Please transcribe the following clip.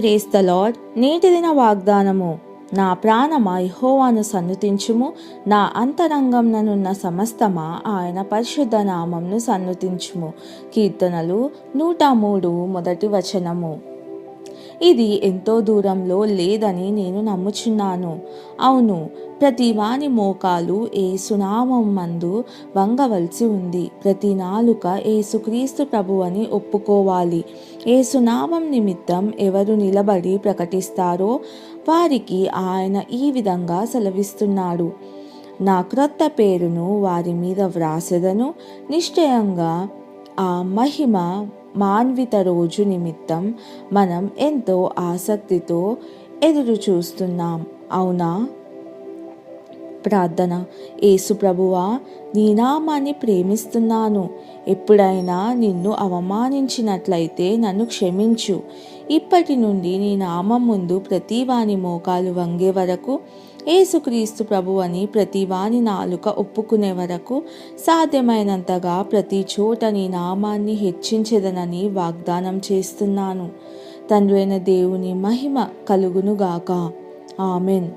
Praise the lord నేటి దిన వాగ్దానము. నా ప్రాణమా యహోవాను సన్నుతించుము. నా అంతరంగంననున్న సమస్తమా ఆయన పరిశుద్ధ నామంను సన్నుతించుము. కీర్తనలు నూట మూడు మొదటి వచనము. ఇది ఎంతో దూరంలో లేదని నేను నమ్ముచున్నాను. అవును ప్రతి వాని మోకాలు ఏసునామం మందు వంగవలసి ఉంది. ప్రతి నాలుక ఏసుక్రీస్తు ప్రభువని ఒప్పుకోవాలి. ఏసునామం నిమిత్తం ఎవరు నిలబడి ప్రకటిస్తారో వారికి ఆయన ఈ విధంగా సెలవిస్తున్నాడు. నా క్రొత్త పేరును వారి మీద వ్రాసెదను. నిశ్చయంగా ఆ మహిమ మాన్విత రోజు నిమిత్తం మనం ఎంతో ఆసక్తితో ఎదురు చూస్తున్నాం. అవునా? ప్రార్థన. యేసు ప్రభువా నీ నామాన్ని ప్రేమిస్తున్నాను. ఎప్పుడైనా నిన్ను అవమానించినట్లయితే నన్ను క్షమించు. ఇప్పటి నుండి నీ నామం ముందు ప్రతి వాని మోకాలు వంగే వరకు ఏసుక్రీస్తు ప్రభు అని ప్రతి వాని నాలుక ఒప్పుకునే వరకు సాధ్యమైనంతగా ప్రతి చోట నీ నామాన్ని హెచ్చించదనని వాగ్దానం చేస్తున్నాను. తండ్రైన దేవుని మహిమ కలుగునుగాక. ఆమెన్.